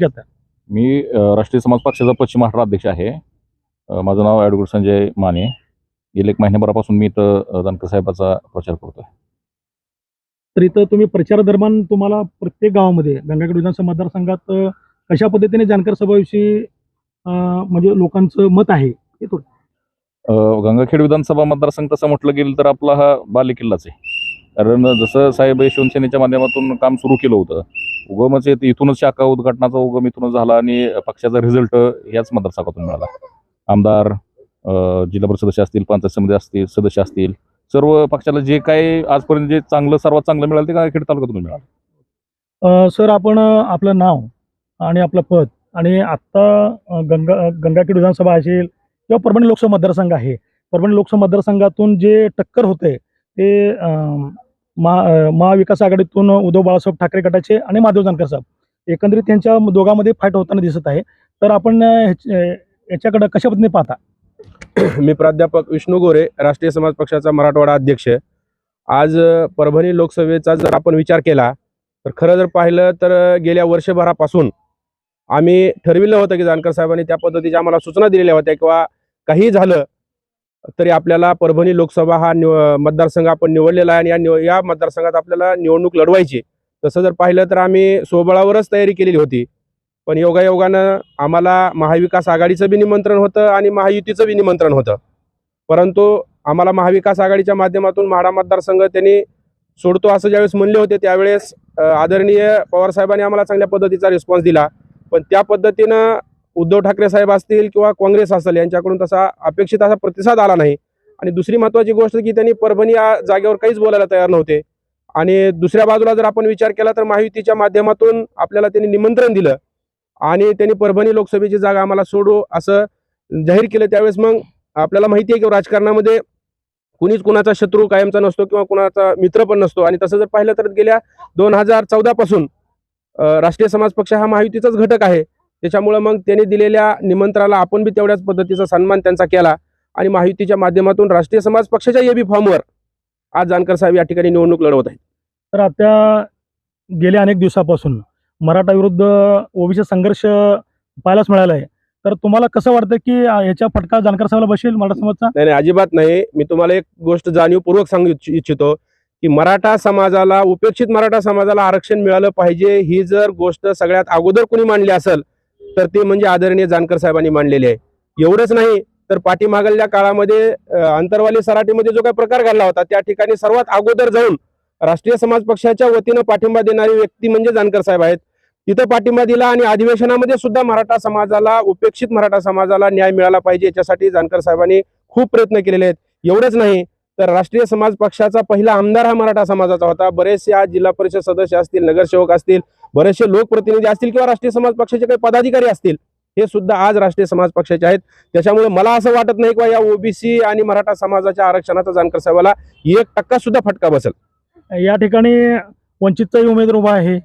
घेता मी अ, राष्ट्रीय समाज पक्षाचा पश्चिम महाराष्ट्र अध्यक्ष आहे. अ, माझं नाव ॲडव्होकेट संजय माने. गेले एक महिन्याभरापासून मी इथं अ, जानकर साहेबाचा प्रचार करतोय. तर इथं तुम्ही प्रचार दरम्यान तुम्हाला प्रत्येक गावामध्ये गंगाखेड विधानसभा मतदारसंघात अ, कशा पद्धतीने जानकर सभाविषयी अ, म्हणजे लोकांचं मत आहे हे थोडं. अ, गंगाखेड विधानसभा मतदारसंघ तसं म्हटलं गेलं तर आपला हा बालेकिल्लाच आहे. कारण जसं साहेब यशवंत सेनेच्या माध्यमातून काम सुरू केलं होतं उगमच येत- इथूनच शाखा उद्घाटनाचा उगम इथूनच झाला आणि पक्षाचा रिझल्ट याच मतदारसंघातून मिळाला. आमदार जिल्हा परिषद सदस्य असतील पंचायत समिती असतील सदस्य असतील सर्व पक्षाला जे काही आजपर्यंत जे चांगलं सर्वात चांगलं मिळालं ते गंगाखेड तालुक्यातून मिळालं? सर आपण आपलं नाव आणि आपलं पद आणि आत्ता गंगा गंगाखेड विधानसभा असेल किंवा परभणी लोकसभा मतदारसंघ आहे. परभणी लोकसभा मतदारसंघातून जे टक्कर होते ते महा महाविकास आघाडीतून उद्धव बाळासाहेब ठाकरे गटाचे आणि माधव जानकर साहेब. एकंदरीत त्यांच्या दोघांमध्ये फाईट होताना दिसत आहे. तर आपण अ, याच्याकडे कशा पद्धतीने पाहता? मी प्राध्यापक विष्णू गोरे राष्ट्रीय समाज पक्षाचा मराठवाडा अध्यक्ष आज परभणी लोकसभेचा जर आपण विचार केला तर खरं जर पाहिलं तर गेल्या वर्षभरापासून आम्ही ठरविलं होतं की जानकर साहेबांनी त्या पद्धतीच्या आम्हाला सूचना दिलेल्या होत्या किंवा काही झालं तरी आपल्याला परभणी लोकसभा हा निव मतदारसंघ आपण निवडलेला आहे आणि या निव या मतदारसंघात आपल्याला निवडणूक लढवायची तसं जर पाहिलं तर आम्ही स्वबळावरच तयारी केलेली होती. पण योगायोगानं आम्हाला महाविकास आघाडीचं बी निमंत्रण होतं आणि महायुतीचं बी निमंत्रण होतं. परंतु आम्हाला महाविकास आघाडीच्या माध्यमातून म्हाडा मतदारसंघ त्यांनी सोडतो असं ज्यावेळेस म्हणले होते त्यावेळेस आदरणीय पवारसाहेबांनी आम्हाला चांगल्या पद्धतीचा रिस्पॉन्स दिला. पण त्या पद्धतीनं उद्धव ठाकरे साहेब असतील किंवा काँग्रेस असेल यांच्याकडून तसा अपेक्षित असा प्रतिसाद आला नाही. आणि दुसरी महत्त्वाची गोष्ट की त्यांनी परभणी या जागेवर काहीच बोलायला तयार नव्हते. आणि दुसऱ्या बाजूला जर आपण विचार केला तर महायुतीच्या माध्यमातून आपल्याला त्यांनी निमंत्रण दिलं. आणि त्यांनी परभणी लोकसभेची जागा आम्हाला सोडू असं जाहीर केलं. त्यावेळेस मग आपल्याला माहिती आहे की राजकारणामध्ये कुणीच कुणाचा शत्रू कायमचा नसतो किंवा कुणाचा मित्र पण नसतो. आणि तसं जर पाहिलं तर गेल्या दोन हजार चौदापासून राष्ट्रीय समाज पक्ष हा महायुतीचाच घटक आहे. त्याच्यामुळं मग त्यांनी दिलेल्या निमंत्रणाला आपण बी तेवढ्याच पद्धतीचा सन्मान त्यांचा केला. आणि महायुतीच्या माध्यमातून राष्ट्रीय समाज पक्षाच्या एबी फॉर्मवर आज जानकर साहेब या ठिकाणी निवडणूक लढवत आहेत. तर आता गेल्या अनेक दिवसापासून मराठा विरुद्ध ओबीसी संघर्ष पाहायलाच मिळाला आहे. तर तुम्हाला कसं वाटतं की अ, याचा फटका जानकर साहेबाला बसेल मराठा समाजचा नाही नाही अजिबात नाही. मी तुम्हाला एक गोष्ट जाणीवपूर्वक सांगू इच्छ- इच्छितो की मराठा समाजाला उपेक्षित मराठा समाजाला आरक्षण मिळालं पाहिजे. ही जर गोष्ट सगळ्यात अगोदर कुणी मांडली असेल तर ते म्हणजे आदरणीय जानकर साहेबांनी मांडलेले आहे. एवढंच नाही तर पाठीमागल्या काळामध्ये अंतरवाली सराटीमध्ये जो काही प्रकार घडला होता त्या ठिकाणी सर्वात अगोदर जाऊन राष्ट्रीय समाज पक्षाच्या वतीनं पाठिंबा देणारी व्यक्ती म्हणजे जानकर साहेब आहेत. तिथं पाठिंबा दिला आणि अधिवेशनामध्ये सुद्धा मराठा समाजाला उपेक्षित मराठा समाजाला न्याय मिळाला पाहिजे याच्यासाठी जानकर साहेबांनी खूप प्रयत्न केलेले आहेत. एवढंच नाही तर राष्ट्रीय समाज पक्षाचा पहिला आमदार हा मराठा समाजाचा होता. बरेचसे आज जिल्हा परिषद सदस्य असतील नगरसेवक असतील बरेचसे लोकप्रतिनिधी असतील किंवा राष्ट्रीय समाज पक्षाचे काही पदाधिकारी असतील हे सुद्धा आज राष्ट्रीय समाज पक्षाचे आहेत. त्याच्यामुळे मला असं वाटत नाही किंवा या ओबीसी आणि मराठा समाजाच्या आरक्षणाचा जानकर साहेबाला एक टक्का सुद्धा फटका बसेल. या ठिकाणी वंचितचाही उमेदवार उभा आहे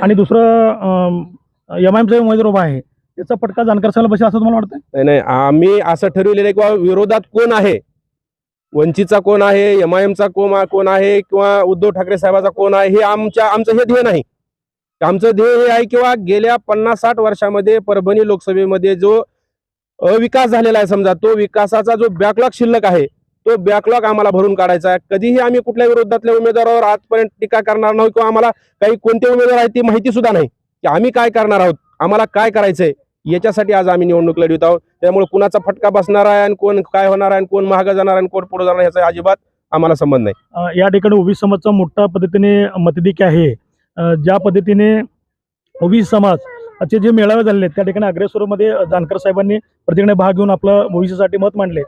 आणि दुसरं एम आयमचाही उमेदवार उभा आहे. याचा फटका जानकर साहेबाला बसेल असं तुम्हाला वाटतं नाही नाही आम्ही असं ठरविलेलं आहे किंवा विरोधात कोण आहे? वंचितचा कोण आहे? एम आय एमचा कोण कोण आहे? किंवा उद्धव ठाकरे साहेबाचा कोण आहे? हे आमच्या आमचं हे ध्येय नाही. आमचं ध्येय हे आहे किंवा गेल्या पन्नास साठ वर्षामध्ये परभणी लोकसभेमध्ये जो अविकास झालेला आहे समजा तो विकासाचा जो बॅकलॉग शिल्लक आहे तो बॅकलॉग आम्हाला भरून काढायचा आहे. कधीही आम्ही कुठल्या विरोधातल्या उमेदवारावर आजपर्यंत टीका करणार नाही किंवा आम्हाला काही कोणते उमेदवार आहेत ती माहिती सुद्धा नाही. की आम्ही काय करणार आहोत? आम्हाला काय करायचंय? याच्यासाठी आज आम्ही निवडणूक लढवित आहोत. त्यामुळे कुणाचा फटका बसणार आहे आणि कोण काय होणार आहे आणि कोण महाग जाणार आहे आणि कोण पुढे जाणार याचा अजिबात आम्हाला संबंध नाही. या ठिकाणी ओबीसी समाजचा मोठ्या पद्धतीने मतदिक आहे. ज्या पद्धतीने ओबीसी समाज चे जे मेळावे झालेले आहेत त्या ठिकाणी अग्रेसरमध्ये जानकर साहेबांनी प्रत्येकाने भाग घेऊन आपलं ओबीसीसाठी मत मांडले.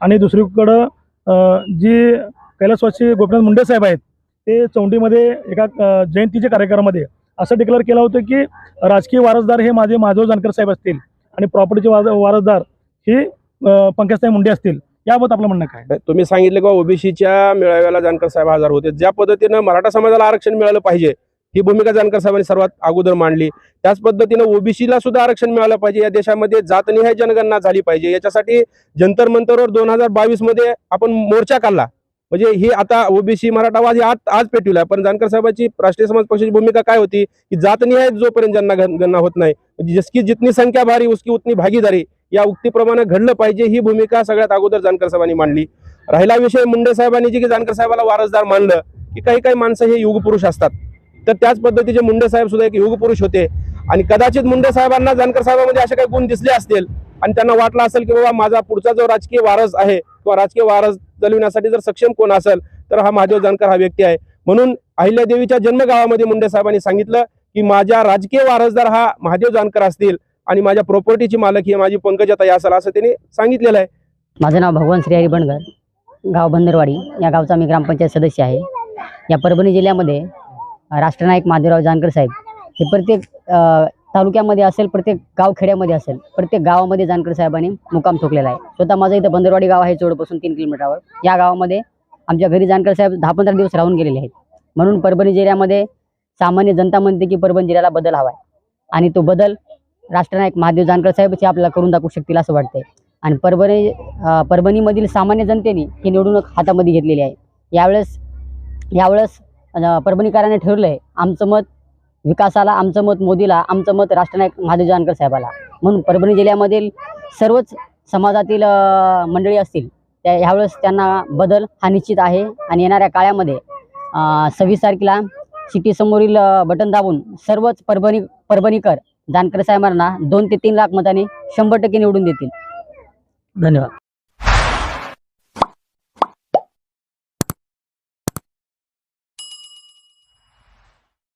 आणि दुसरीकडं जे जी कैलासवासी गोपीनाथ मुंडे साहेब आहेत ते चौंडीमध्ये एका जयंतीच्या कार्यक्रमामध्ये असं डिक्लेअर केलं होतं की राजकीय वारसदार हे माझे माधव जानकर साहेब असतील आणि प्रॉपर्टीचे वार वारसदार हे पंकजसाहेब मुंडे असतील याबाबत आपलं म्हणणं काय? तुम्ही सांगितलं की ओबीसीच्या मेळाव्याला जानकर साहेब हजर होते. ज्या पद्धतीनं मराठा समाजाला आरक्षण मिळालं पाहिजे ही भूमिका जानकर साहेबांनी सर्वात अगोदर मांडली. त्याच पद्धतीनं ओबीसीला सुद्धा आरक्षण मिळालं पाहिजे. या देशामध्ये जातनिहाय जनगणना झाली पाहिजे. याच्यासाठी जंतर मंतरवर दोन हजार बावीसमध्ये आपण मोर्चा काढला. म्हणजे ही आता ओबीसी मराठावाद आज आज पेटविला पण जानकर साहेबांची राष्ट्रीय समाज पक्षाची भूमिका काय होती? की जातनिहाय जोपर्यंत ज्यांना गणना होत नाही म्हणजे जिसकी जितनी संख्या भारी उसकी उतनी भागीदारी या उक्तीप्रमाणे घडलं पाहिजे ही भूमिका सगळ्यात अगोदर जानकर साहेबांनी मांडली. राहिला विषय मुंडे साहेबांनी जी की जानकर साहेबाला वारसदार मानलं की काही काही माणसं हे युगपुरुष असतात. तर त्याच पद्धतीचे मुंडे साहेब सुद्धा एक युगपुरुष होते. आणि कदाचित मुंडे साहेबांना जानकर साहेबांमध्ये असे काही गुण दिसले असतील आणि त्यांना वाटलं असेल की बाबा माझा पुढचा जो राजकीय वारस आहे किंवा राजकीय वारस चालविण्यासाठी जर सक्षम कोण असेल तर हा महादेव जानकर हा व्यक्ती आहे. म्हणून अहिल्यादेवीच्या जन्मगावामध्ये मुंडे साहेबांनी सांगितलं की माझ्या राजकीय वारसदार हा महादेव जानकर असतील आणि माझ्या प्रॉपर्टीची मालक ही माझी पंकजाताई असेल असं त्यांनी सांगितलेलं आहे. माझं नाव भगवान श्रीहरी बनगर गाव बंदरवाडी या गावचा मी ग्रामपंचायत सदस्य आहे. या परभणी जिल्ह्यामध्ये राष्ट्रनायक महादेवराव जानकर साहेब. हे प्रत्येक तालुक्यामध्ये असेल प्रत्येक गावखेड्यामध्ये असेल प्रत्येक गावामध्ये जानकर साहेबांनी मुकाम ठोकलेला आहे. स्वतः माझं इथं बंदरवाडी गाव आहे चोडपासून तीन किलोमीटरवर. या गावामध्ये आमच्या घरी जानकर साहेब दहा पंधरा दिवस राहून गेलेले आहेत. म्हणून परभणी जिल्ह्यामध्ये सामान्य जनता म्हणते की परभणी जिल्ह्याला बदल हवा आहे. आणि तो बदल राष्ट्रनायक महादेव जानकर साहेबच आपल्याला करून दाखवू शकतील असं वाटतंय. आणि परभणी परभणीमधील सामान्य जनतेने ही निवडणूक हातामध्ये घेतलेली आहे. यावेळेस यावेळेस परभणीकरांनी ठरवलं आहे आमचं मत विकासाला आमचं मत मोदीला आमचं मत राष्ट्रनायक महादेव जानकर साहेबाला. म्हणून परभणी जिल्ह्यामधील सर्वच समाजातील मंडळी असतील त्या ह्यावेळेस त्यांना बदल हा निश्चित आहे. आणि येणाऱ्या काळामध्ये सव्वीस तारखेला सिटीसमोरील बटन दाबून सर्वच परभणी परभणीकर जानकर साहेबांना दोन ते तीन लाख मतांनी शंभर टक्के निवडून देतील. धन्यवाद.